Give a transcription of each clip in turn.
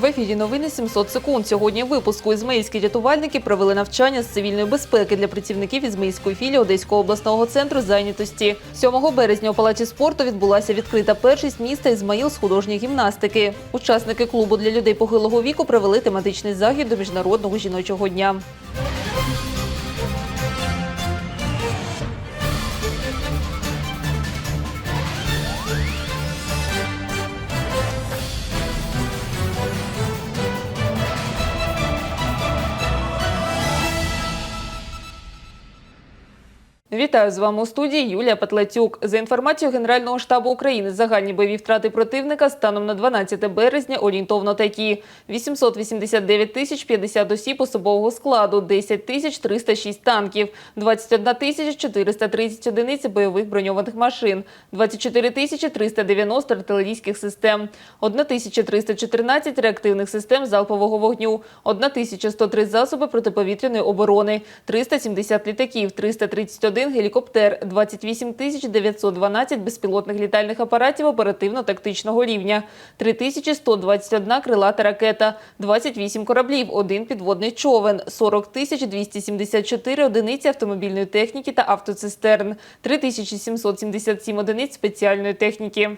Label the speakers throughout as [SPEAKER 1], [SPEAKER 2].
[SPEAKER 1] В ефірі новини 700 секунд. Сьогодні в випуску ізмейські рятувальники провели навчання з цивільної безпеки для працівників ізмейської філії Одеського обласного центру зайнятості. 7 березня у палаці спорту відбулася відкрита першість міста Ізмаїл з художньої гімнастики. Учасники клубу для людей похилого віку провели тематичний захід до міжнародного жіночого дня. Вітаю з вами у студії Юлія Петлацюк. За інформацією Генерального штабу України, загальні бойові втрати противника станом на 12 березня орієнтовно такі: 889 тисяч 50 осіб особового складу, 10 тисяч 306 танків, 21 тисяч 430 одиниць бойових броньованих машин, 24 тисячі 390 артилерійських систем, 1 тисяча 314 реактивних систем залпового вогню, 1 тисяча 103 засоби протиповітряної оборони, 370 літаків, 331 гелікоптер, 28 тисяч 912 безпілотних літальних апаратів оперативно-тактичного рівня, 3121 крилата ракета, 28 кораблів, один підводний човен, 40 тисяч 274 одиниці автомобільної техніки та автоцистерн, 3777 одиниць спеціальної техніки.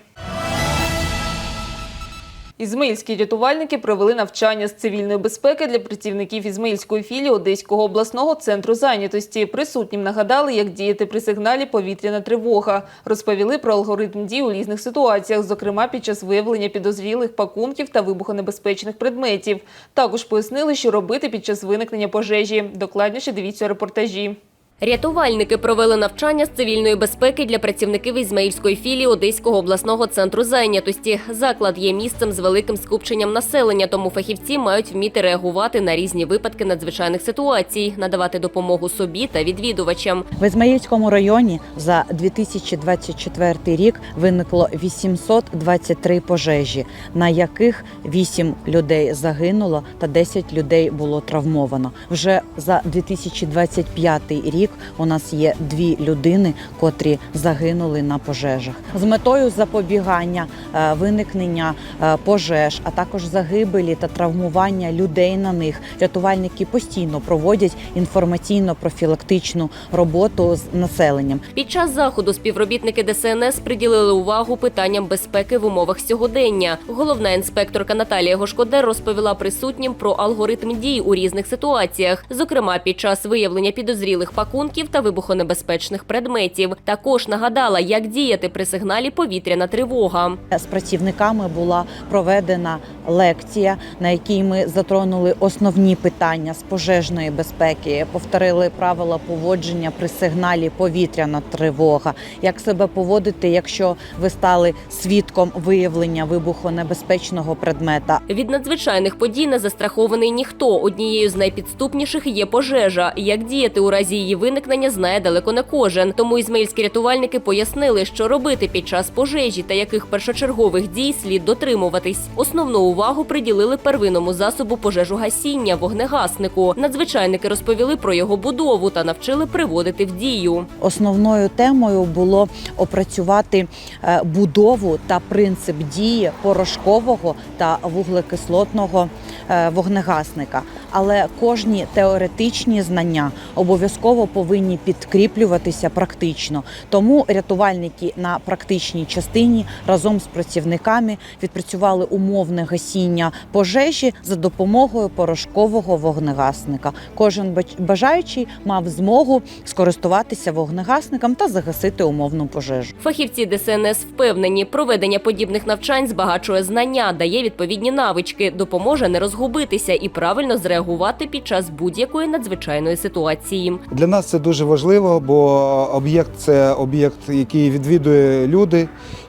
[SPEAKER 1] Ізмаїльські рятувальники провели навчання з цивільної безпеки для працівників Ізмаїльської філії Одеського обласного центру зайнятості. Присутнім нагадали, як діяти при сигналі повітряна тривога. Розповіли про алгоритм дій у різних ситуаціях, зокрема під час виявлення підозрілих пакунків та вибухонебезпечних предметів. Також пояснили, що робити під час виникнення пожежі. Докладніше дивіться репортажі.
[SPEAKER 2] Рятувальники провели навчання з цивільної безпеки для працівників Ізмаїльської філії Одеського обласного центру зайнятості. Заклад є місцем з великим скупченням населення, тому фахівці мають вміти реагувати на різні випадки надзвичайних ситуацій, надавати допомогу собі та відвідувачам.
[SPEAKER 3] В Ізмаїльському районі за 2024 рік виникло 823 пожежі, на яких 8 людей загинуло та 10 людей було травмовано. Вже за 2025 рік у нас є дві людини, котрі загинули на пожежах. З метою запобігання е, виникнення е, пожеж, а також загибелі та травмування людей на них. Рятувальники постійно проводять інформаційно-профілактичну роботу з населенням.
[SPEAKER 2] Під час заходу співробітники ДСНС приділили увагу питанням безпеки в умовах сьогодення. Головна інспекторка Наталія Гошкодер розповіла присутнім про алгоритм дій у різних ситуаціях, зокрема під час виявлення підозрілих пакунків та вибухонебезпечних предметів. Також нагадала, як діяти при сигналі повітряна тривога.
[SPEAKER 3] З працівниками була проведена лекція, на якій ми затронули основні питання з пожежної безпеки, повторили правила поводження при сигналі повітряна тривога, як себе поводити, якщо ви стали свідком виявлення вибухонебезпечного предмета.
[SPEAKER 2] Від надзвичайних подій не застрахований ніхто. Однією з найпідступніших є пожежа. Як діяти у разі її виникнення, знає далеко не кожен. Тому ізмаїльські рятувальники пояснили, що робити під час пожежі та яких першочергових дій слід дотримуватись. Основну увагу приділили первинному засобу пожежогасіння вогнегаснику. Надзвичайники розповіли про його будову та навчили приводити в дію.
[SPEAKER 3] Основною темою було опрацювати е, будову та принцип дії порошкового та вуглекислотного е, вогнегасника. Але кожні теоретичні знання обов'язково повинні підкріплюватися практично. Тому рятувальники на практичній частині разом з працівниками відпрацювали умовне гасіння пожежі за допомогою порошкового вогнегасника. Кожен бач- бажаючий мав змогу скористуватися вогнегасником та загасити умовну пожежу.
[SPEAKER 2] Фахівці ДСНС впевнені, проведення подібних навчань збагачує знання, дає відповідні навички, допоможе не розгубитися і правильно зреагувати під час будь-якої надзвичайної ситуації.
[SPEAKER 4] Для нас це дуже важливо, бо об'єкт це об'єкт, який відвідує люди,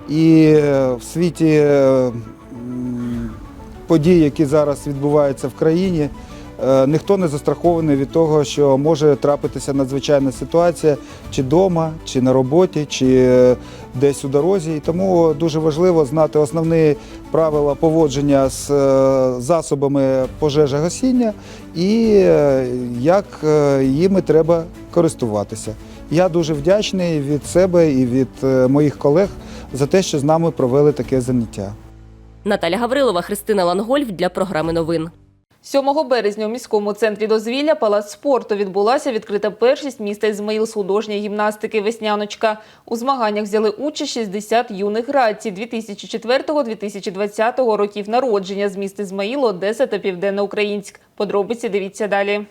[SPEAKER 4] і е, в світі е, подій, які зараз відбуваються в країні, е, ніхто не застрахований від того, що може трапитися надзвичайна ситуація чи вдома, чи на роботі, чи десь у дорозі. І тому дуже важливо знати основні правила поводження з е, засобами пожежогасіння і е, як е, їми треба користуватися. Я дуже вдячний від себе і від моїх колег за те, що з нами провели таке заняття.
[SPEAKER 2] Наталя Гаврилова, Христина Лангольф для програми новин.
[SPEAKER 1] 7 березня у міському центрі дозвілля Палац спорту відбулася відкрита першість міста Ізмаїл художньої гімнастики «Весняночка». У змаганнях взяли участь 60 юних граців 2004-2020 років народження з міст Ізмаїл, Одеса та Південноукраїнськ. Подробиці дивіться далі.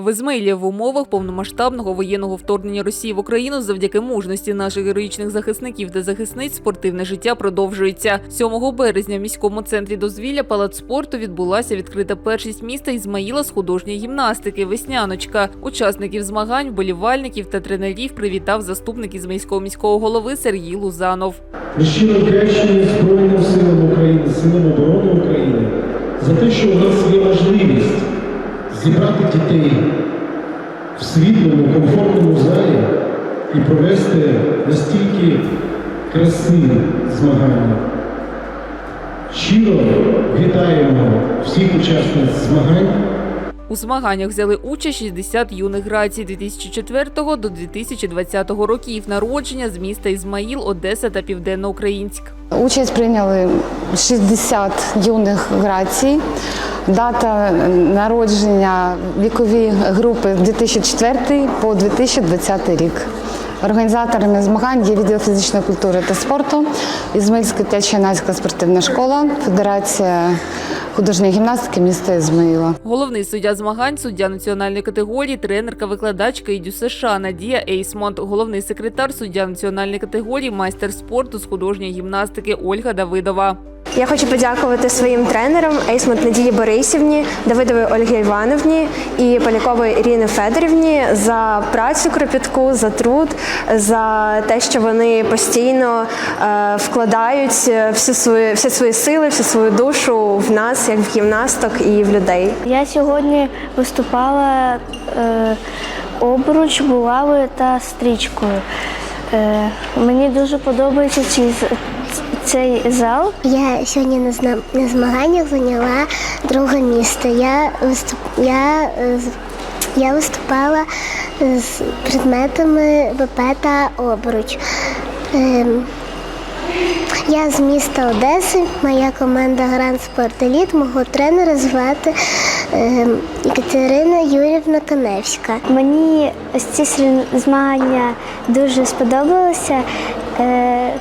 [SPEAKER 1] В Ізмаїлі в умовах повномасштабного воєнного вторгнення Росії в Україну завдяки мужності наших героїчних захисників та захисниць спортивне життя продовжується. 7 березня в міському центрі дозвілля Палац спорту відбулася відкрита першість міста Ізмаїла з художньої гімнастики Весняночка. Учасників змагань, вболівальників та тренерів привітав заступник ізмаїльського міського голови Сергій Лузанов.
[SPEAKER 5] Щиро вдячні Збройним силам України, силам оборони України за те, що у нас є можливість зібрати дітей в світлому, комфортному залі і провести настільки красиві змагання. Щиро вітаємо всіх учасниць змагань.
[SPEAKER 1] У змаганнях взяли участь 60 юних грацій 2004 до 2020 років народження з міста Ізмаїл, Одеса та Південноукраїнськ.
[SPEAKER 6] Участь прийняли 60 юних грацій. Дата народження вікові групи з 2004 по 2020 рік. Організаторами змагань є відділ фізичної культури та спорту, Ізмаїльська дитяча юнацька спортивна школа, Федерація художньої гімнастики міста Ізмаїла.
[SPEAKER 1] Головний суддя змагань, суддя національної категорії, тренерка, викладачка ідю США Надія Ейсмонт, головний секретар, суддя національної категорії, майстер спорту з художньої гімнастики Ольга Давидова.
[SPEAKER 7] Я хочу подякувати своїм тренерам Ейсмонт Надії Борисівні, Давидовій Ольгі Івановні і Поляковій Ірини Федорівні за працю кропітку, за труд, за те, що вони постійно е, вкладають всі свої, всі свої сили, всю свою душу в нас, як в гімнасток і в людей.
[SPEAKER 8] Я сьогодні виступала е, обруч, булавою та стрічкою. Е, мені дуже подобається ці, цей зал.
[SPEAKER 9] Я сьогодні на, на змаганнях зайняла друге місце. Я, виступ, я, е, я виступала з предметами ВП та обруч. Ем, я з міста Одеси, моя команда Гранд Спорт Еліт, мого тренера звати ем, Катерина Юрівна Каневська.
[SPEAKER 8] Мені ось ці змагання дуже сподобалися, е,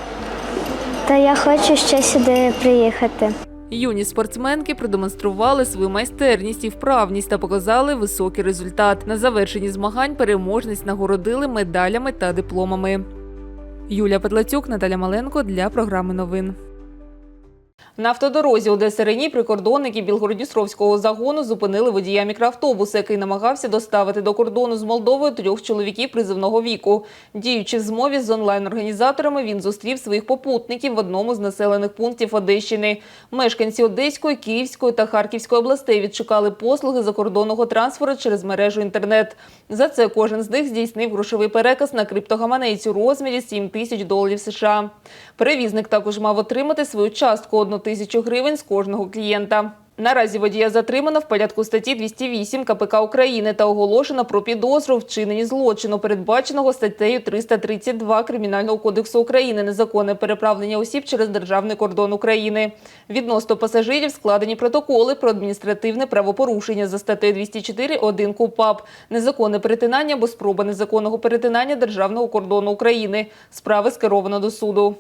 [SPEAKER 8] та я хочу ще сюди приїхати.
[SPEAKER 1] Юні спортсменки продемонстрували свою майстерність і вправність та показали високий результат. На завершенні змагань переможниць нагородили медалями та дипломами. Юлія Петлацюк, Наталя Маленко для програми новин. На автодорозі Одеси Рені прикордонники Білгородністровського загону зупинили водія мікроавтобуса, який намагався доставити до кордону з Молдовою трьох чоловіків призивного віку. Діючи в змові з онлайн-організаторами, він зустрів своїх попутників в одному з населених пунктів Одещини. Мешканці Одеської, Київської та Харківської областей відшукали послуги закордонного трансферу через мережу інтернет. За це кожен з них здійснив грошовий переказ на криптогаманець у розмірі 7 тисяч доларів США. Перевізник також мав отримати свою частку 1 тисячу гривень з кожного клієнта. Наразі водія затримано в порядку статті 208 КПК України та оголошено про підозру в вчиненні злочину, передбаченого статтею 332 Кримінального кодексу України незаконне переправлення осіб через державний кордон України. Відносно пасажирів складені протоколи про адміністративне правопорушення за статтею 204.1 КУПАП, незаконне перетинання або спроба незаконного перетинання державного кордону України. Справи скеровано до суду.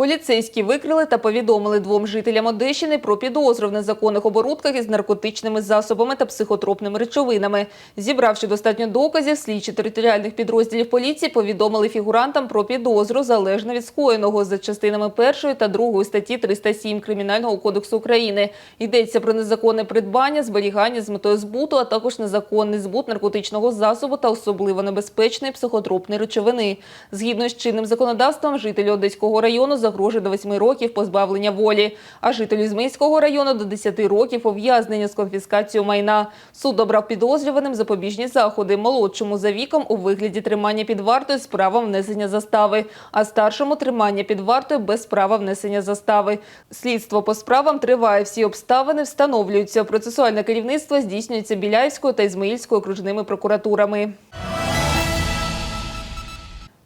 [SPEAKER 1] Поліцейські викрили та повідомили двом жителям Одещини про підозру в незаконних оборудках із наркотичними засобами та психотропними речовинами. Зібравши достатньо доказів, слідчі територіальних підрозділів поліції повідомили фігурантам про підозру залежно від скоєного за частинами першої та другої статті 307 Кримінального кодексу України. Йдеться про незаконне придбання, зберігання з метою збуту, а також незаконний збут наркотичного засобу та особливо небезпечної психотропної речовини. Згідно з чинним законодавством, жителі Одеського району загрожує до 8 років позбавлення волі, а жителю Ізмейського району до 10 років ув'язнення з конфіскацією майна. Суд обрав підозрюваним запобіжні заходи, молодшому за віком у вигляді тримання під вартою з правом внесення застави, а старшому тримання під вартою без права внесення застави. Слідство по справам триває. Всі обставини встановлюються. Процесуальне керівництво здійснюється Біляївською та Ізмаїльською окружними прокуратурами.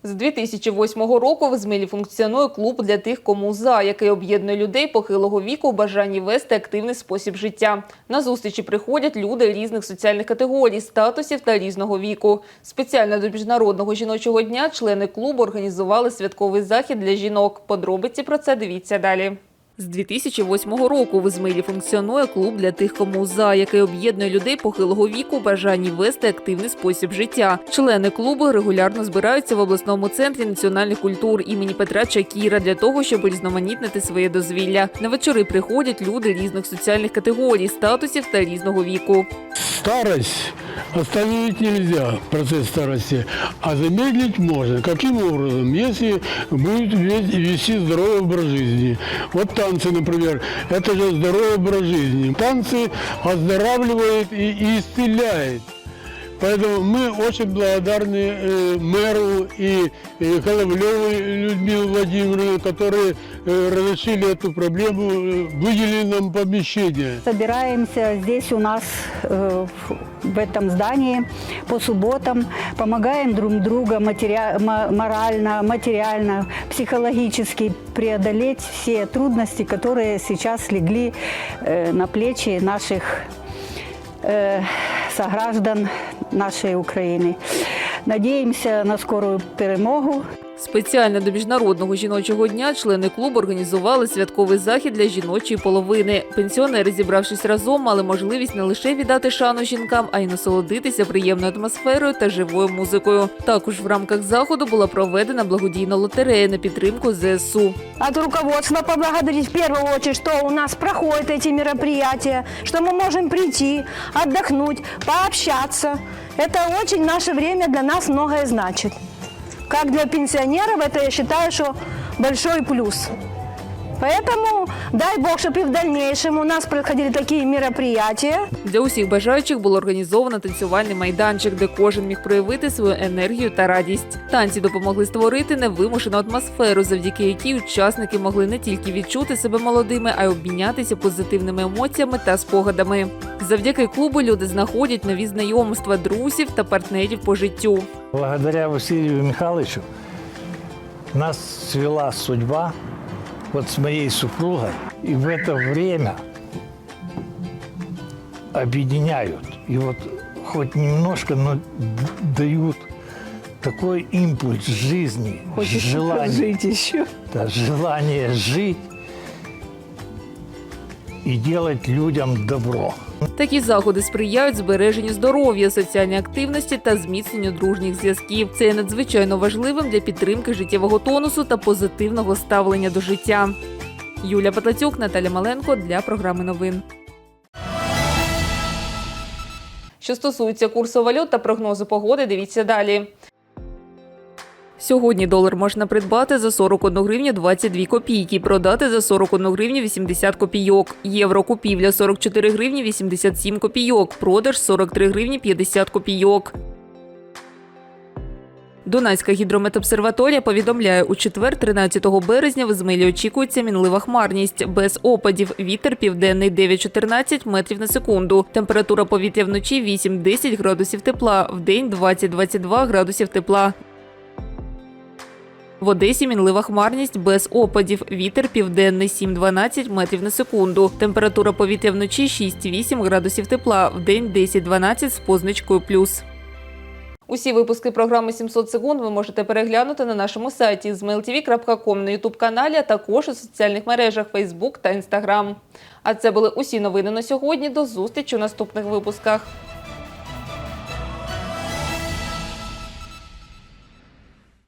[SPEAKER 1] З 2008 року в Змілі функціонує клуб для тих, кому за, який об'єднує людей похилого віку у бажанні вести активний спосіб життя. На зустрічі приходять люди різних соціальних категорій, статусів та різного віку. Спеціально до міжнародного жіночого дня члени клубу організували святковий захід для жінок. Подробиці про це дивіться далі. З 2008 року в Ізмаїлі функціонує клуб для тих, кому за, який об'єднує людей похилого віку бажанні вести активний спосіб життя. Члени клубу регулярно збираються в обласному центрі національних культур імені Петра Чакіра для того, щоб різноманітнити своє дозвілля. На вечори приходять люди різних соціальних категорій, статусів та різного віку.
[SPEAKER 10] Старость остановить нельзя, процесс старости, а замедлить можно. Каким образом? Если будет ве- вести здоровый образ жизни. Вот танцы, например, это же здоровый образ жизни. Танцы оздоравливают и, и исцеляют. Поэтому мы очень благодарны э, мэру и э, Головлевой Людмиле Владимировне, которые э, разрешили эту проблему, выделили нам помещение.
[SPEAKER 11] Собираемся здесь у нас в- этом здании по субботам, помогаем друг другу матери- ма- морально, материально, психологически преодолеть все трудности, которые сейчас легли на плечи наших сограждан нашої України. Надіємося на скорую перемогу.
[SPEAKER 1] Спеціально до міжнародного жіночого дня члени клубу організували святковий захід для жіночої половини. Пенсіонери, зібравшись разом, мали можливість не лише віддати шану жінкам, а й насолодитися приємною атмосферою та живою музикою. Також в рамках заходу була проведена благодійна лотерея на підтримку ЗСУ.
[SPEAKER 12] от руководства поблагодарить в первую очередь, что у нас проходят эти мероприятия, что мы можем прийти, отдохнуть, пообщаться. Это очень в наше время для нас многое значит. Как для пенсионеров, это я считаю, что большой плюс. Поэтому дай Бог, чтобы и в дальнейшем у нас проходили такие мероприятия.
[SPEAKER 1] Для усіх бажаючих було організовано танцювальний майданчик, де кожен міг проявити свою енергію та радість. Танці допомогли створити невимушену атмосферу, завдяки якій учасники могли не тільки відчути себе молодими, а й обмінятися позитивними емоціями та спогадами. Завдяки клубу люди знаходять нові знайомства, друзів та партнерів по життю.
[SPEAKER 13] Благодаря Василию Михайловичу нас свела судьба вот с моей супругой. И в это время объединяют. И вот хоть немножко, но дают такой импульс жизни, желание,
[SPEAKER 11] жить еще.
[SPEAKER 13] да, желание жить и делать людям добро.
[SPEAKER 1] Такі заходи сприяють збереженню здоров'я, соціальній активності та зміцненню дружніх зв'язків. Це є надзвичайно важливим для підтримки життєвого тонусу та позитивного ставлення до життя. Юля Патлацюк, Наталя Маленко для програми новин. Що стосується курсу валют та прогнозу погоди, дивіться далі. Сьогодні долар можна придбати за 41 гривню 22 копійки, продати за 41 гривню 80 копійок. Євро купівля 44 гривні 87 копійок, продаж 43 гривні 50 копійок. Дунайська гідрометобсерваторія повідомляє, у четвер, 13 березня, в Ізмаїлі очікується мінлива хмарність. Без опадів. Вітер південний 9-14 метрів на секунду. Температура повітря вночі 8-10 градусів тепла, вдень 20-22 градусів тепла. В Одесі мінлива хмарність без опадів. Вітер південний 7-12 метрів на секунду. Температура повітря вночі 6-8 градусів тепла, вдень 10-12 з позначкою плюс. Усі випуски програми «700 секунд ви можете переглянути на нашому сайті zmailtv.com на ютуб-каналі, а також у соціальних мережах Facebook та Instagram. А це були усі новини на сьогодні. До зустрічі у наступних випусках.